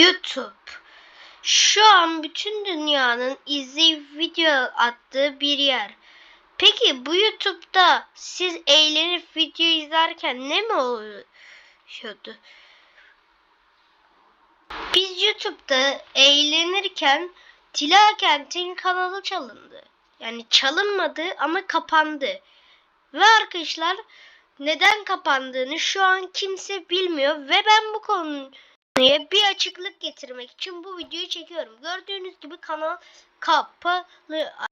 YouTube. Şu an bütün dünyanın izleyip video attığı bir yer. Peki bu YouTube'da siz eğlenip video izlerken ne mi oluyordu? Biz YouTube'da eğlenirken Dila Kent'in kanalı çalındı. Yani çalınmadı ama kapandı. Ve arkadaşlar neden kapandığını şu an kimse bilmiyor ve ben bu konuya bir açıklık getirmek için bu videoyu çekiyorum. Gördüğünüz gibi kanal kapalı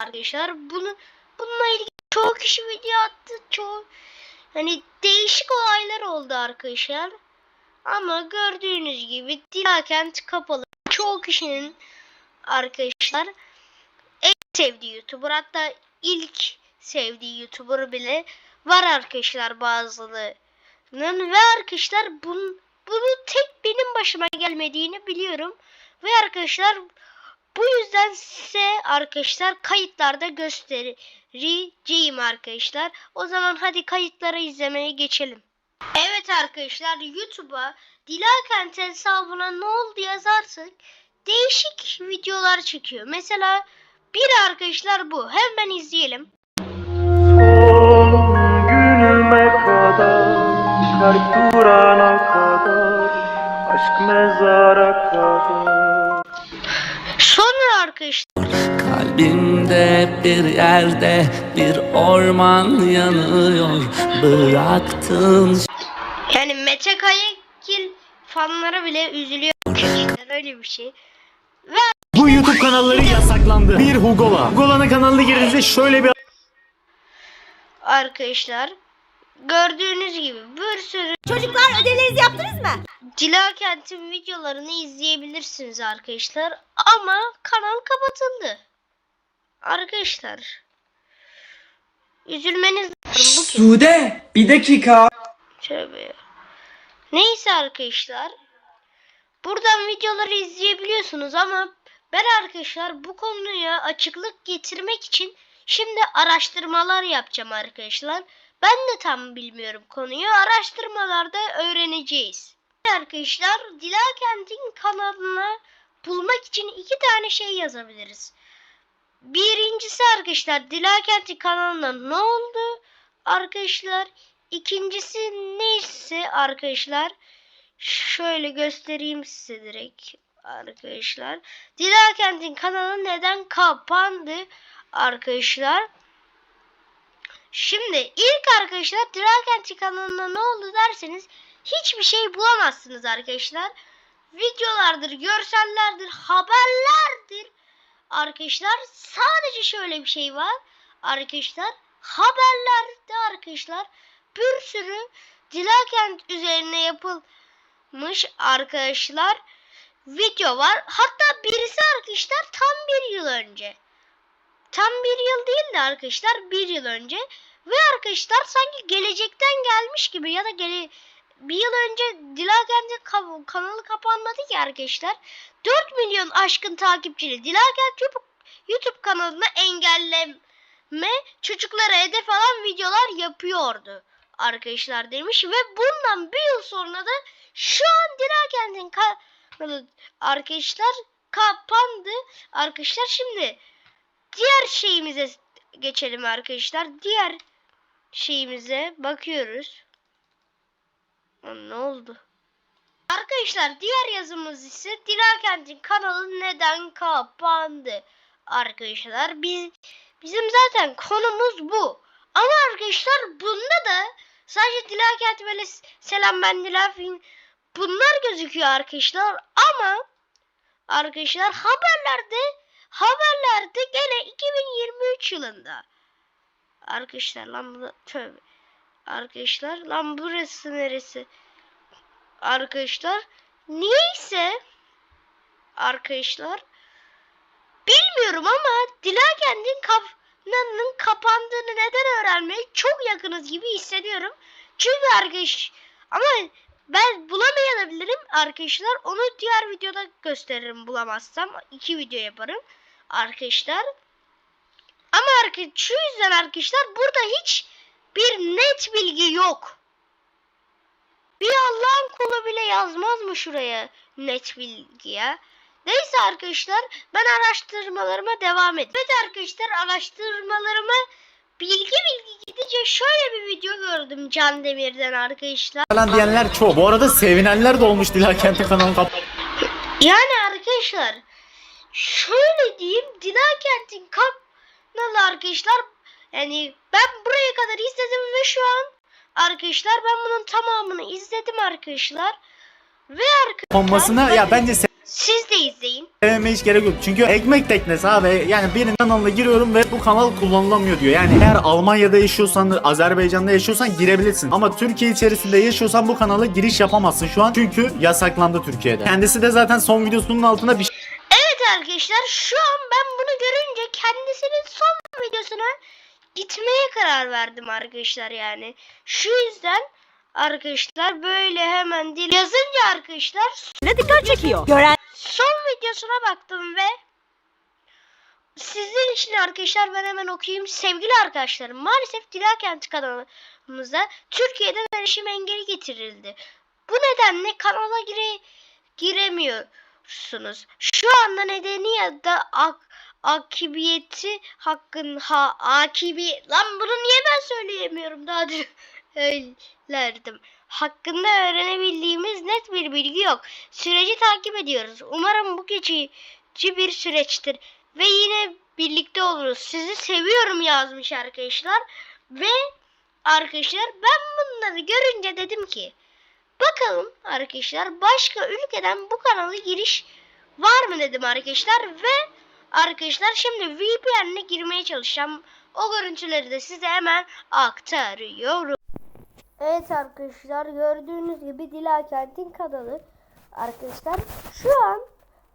arkadaşlar. Bunu bununla ilgili çoğu kişi video attı. Çoğu hani değişik olaylar oldu arkadaşlar. Ama gördüğünüz gibi Dilakent kapalı. Çoğu kişinin arkadaşlar en sevdiği YouTuber hatta ilk sevdiği YouTuber bile var arkadaşlar bazılarının ve arkadaşlar bunun, bunu tek benim başıma gelmediğini biliyorum. Ve arkadaşlar bu yüzden size arkadaşlar kayıtlarda göstereceğim arkadaşlar. O zaman hadi kayıtları izlemeye geçelim. Evet arkadaşlar YouTube'a Dilakent hesabına ne oldu yazarsak değişik videolar çekiyor. Mesela bir arkadaşlar bu. Hemen izleyelim. Son günüme kadar Kalp Aşk mezara kadar Sonra arkadaşlar Kalbimde bir yerde bir orman yanıyor Bıraktın yani Mete Kayakil fanlara bile üzülüyor. arkadaşlar. Öyle bir şey. Ve Bu YouTube kanalları yasaklandı. Bir Hugola. Hugola'nın kanalına girdiğinizde şöyle bir arkadaşlar gördüğünüz gibi bir sürü Çocuklar ödevlerinizi yaptınız mı? Dilakent'in videolarını izleyebilirsiniz arkadaşlar. Ama kanal kapatıldı. Arkadaşlar. Üzülmeniz lazım bu. Sude bir dakika. Tövbe. Neyse arkadaşlar. Buradan videoları izleyebiliyorsunuz ama ben arkadaşlar bu konuya açıklık getirmek için şimdi araştırmalar yapacağım arkadaşlar. Ben de tam bilmiyorum konuyu. Araştırmalarda öğreneceğiz. Arkadaşlar Dilakent'in kanalını bulmak için iki tane şey yazabiliriz. Birincisi arkadaşlar Dilakent'in kanalına ne oldu? Arkadaşlar İkincisi neyse arkadaşlar şöyle göstereyim size direkt arkadaşlar. Dilakent'in kanalı neden kapandı arkadaşlar? Şimdi ilk arkadaşlar Dilakent'in kanalına ne oldu derseniz hiçbir şey bulamazsınız arkadaşlar. Videolardır, görsellerdir, haberlerdir. Arkadaşlar sadece şöyle bir şey var. Arkadaşlar haberlerde arkadaşlar bir sürü Dilakent üzerine yapılmış arkadaşlar video var. Hatta birisi arkadaşlar tam bir yıl önce. Tam bir yıl değil de arkadaşlar bir yıl önce. Ve arkadaşlar sanki gelecekten gelmiş gibi ya da gele bir yıl önce Dilakent'in ka- kanalı kapanmadı ki arkadaşlar. 4 milyon aşkın takipçili Dilakent YouTube, kanalını engelleme çocuklara hedef alan videolar yapıyordu arkadaşlar demiş. Ve bundan bir yıl sonra da şu an Dilakent'in kanalı arkadaşlar kapandı. Arkadaşlar şimdi diğer şeyimize geçelim arkadaşlar. Diğer şeyimize bakıyoruz Lan ne oldu? Arkadaşlar diğer yazımız ise Dilakent'in kanalı neden kapandı? Arkadaşlar biz bizim zaten konumuz bu. Ama arkadaşlar bunda da sadece Dilakent böyle selam ben Dilafin bunlar gözüküyor arkadaşlar. Ama arkadaşlar haberlerde haberlerde gene 2023 yılında. Arkadaşlar lan bu da tövbe arkadaşlar lan burası neresi arkadaşlar niyeyse arkadaşlar bilmiyorum ama Dilakent'in kaf kanalının kapandığını neden öğrenmeye çok yakınız gibi hissediyorum. Çünkü arkadaş ama ben bulamayabilirim arkadaşlar. Onu diğer videoda gösteririm bulamazsam. iki video yaparım arkadaşlar. Ama arkadaşlar şu yüzden arkadaşlar burada hiç bir net bilgi yok. Bir Allah'ın Google bile yazmaz mı şuraya net bilgi ya? Neyse arkadaşlar ben araştırmalarıma devam edeyim. Evet arkadaşlar araştırmalarıma bilgi bilgi gidince şöyle bir video gördüm Can Demir'den arkadaşlar. falan diyenler çok. Bu arada sevinenler de olmuş Dila Kent'in kanalını kap. Yani arkadaşlar şöyle diyeyim Dilakent'in kanalı arkadaşlar yani ben buraya kadar izledim ve şu an arkadaşlar ben bunun tamamını izledim arkadaşlar ve arkadaşlar Konmasına ya bence siz de izleyin. sevmeme hiç gerek yok. Çünkü ekmek teknesi abi. Yani birinin kanalına giriyorum ve bu kanal kullanılamıyor diyor. Yani eğer Almanya'da yaşıyorsan, Azerbaycan'da yaşıyorsan girebilirsin. Ama Türkiye içerisinde yaşıyorsan bu kanala giriş yapamazsın şu an. Çünkü yasaklandı Türkiye'de. Kendisi de zaten son videosunun altına bir şey Evet arkadaşlar şu an ben bunu görünce kendisinin son videosuna gitmeye karar verdim arkadaşlar yani. Şu yüzden arkadaşlar böyle hemen dil yazınca arkadaşlar Ne dikkat çekiyor? Gören son videosuna baktım ve sizin için arkadaşlar ben hemen okuyayım. Sevgili arkadaşlarım maalesef Dilakent kanalımıza Türkiye'den erişim engeli getirildi. Bu nedenle kanala gire, giremiyorsunuz. Şu anda nedeni ya da ak, akibiyeti hakkın ha akibi lan bunu niye ben söyleyemiyorum daha dün söylerdim. Hakkında öğrenebildiğimiz net bir bilgi yok. Süreci takip ediyoruz. Umarım bu geçici bir süreçtir. Ve yine birlikte oluruz. Sizi seviyorum yazmış arkadaşlar. Ve arkadaşlar ben bunları görünce dedim ki bakalım arkadaşlar başka ülkeden bu kanala giriş var mı dedim arkadaşlar ve arkadaşlar şimdi VPN'le girmeye çalışacağım. O görüntüleri de size hemen aktarıyorum. Evet arkadaşlar gördüğünüz gibi Dilakent'in kanalı arkadaşlar şu an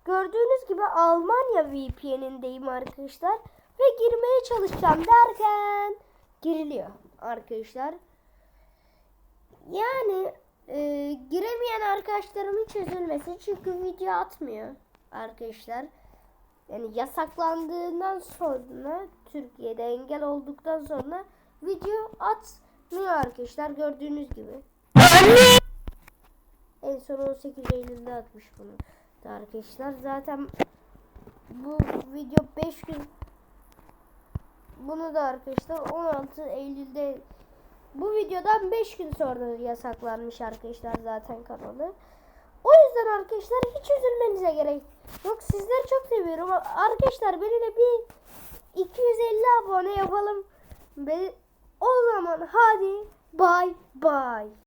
gördüğünüz gibi Almanya VPN'indeyim arkadaşlar ve girmeye çalışacağım derken giriliyor arkadaşlar. Yani e, giremeyen arkadaşlarım hiç üzülmesin çünkü video atmıyor arkadaşlar. Yani yasaklandığından sonra Türkiye'de engel olduktan sonra video atmıyor arkadaşlar gördüğünüz gibi. En son 18 Eylül'de atmış bunu da arkadaşlar. Zaten bu video 5 gün bunu da arkadaşlar 16 Eylül'de bu videodan 5 gün sonra yasaklanmış arkadaşlar zaten kanalı. Yüzden arkadaşlar hiç üzülmenize gerek yok. Sizleri çok seviyorum. Arkadaşlar beni de bir 250 abone yapalım. Ve o zaman hadi bay bay.